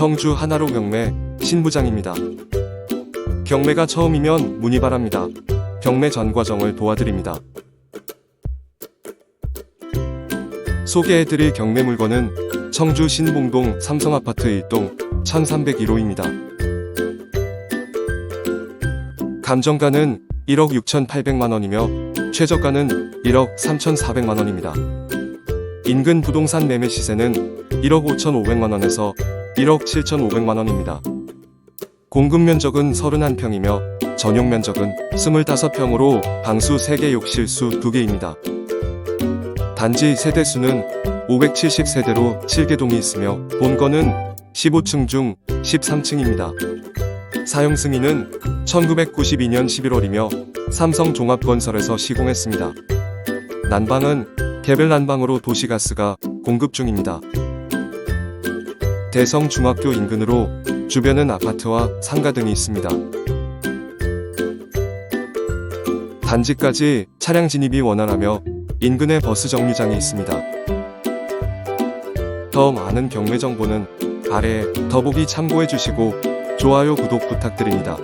청주 하나로 경매 신부장입니다. 경매가 처음이면 문의 바랍니다. 경매 전 과정을 도와드립니다. 소개해드릴 경매 물건은 청주 신봉동 삼성아파트 1동 1301호입니다. 감정가는 1억 6,800만원이며 최저가는 1억 3,400만원입니다. 인근 부동산 매매 시세는 1억 5,500만원에서 1억 7,500만 원입니다. 공급 면적은 31평이며 전용 면적은 25평으로 방수 3개 욕실 수 2개입니다. 단지 세대 수는 570세대로 7개 동이 있으며 본건은 15층 중 13층입니다. 사용 승인은 1992년 11월이며 삼성 종합건설에서 시공했습니다. 난방은 개별 난방으로 도시가스가 공급 중입니다. 대성 중학교 인근으로 주변은 아파트와 상가 등이 있습니다. 단지까지 차량 진입이 원활하며 인근에 버스 정류장이 있습니다. 더 많은 경매 정보는 아래 더보기 참고해 주시고 좋아요 구독 부탁드립니다.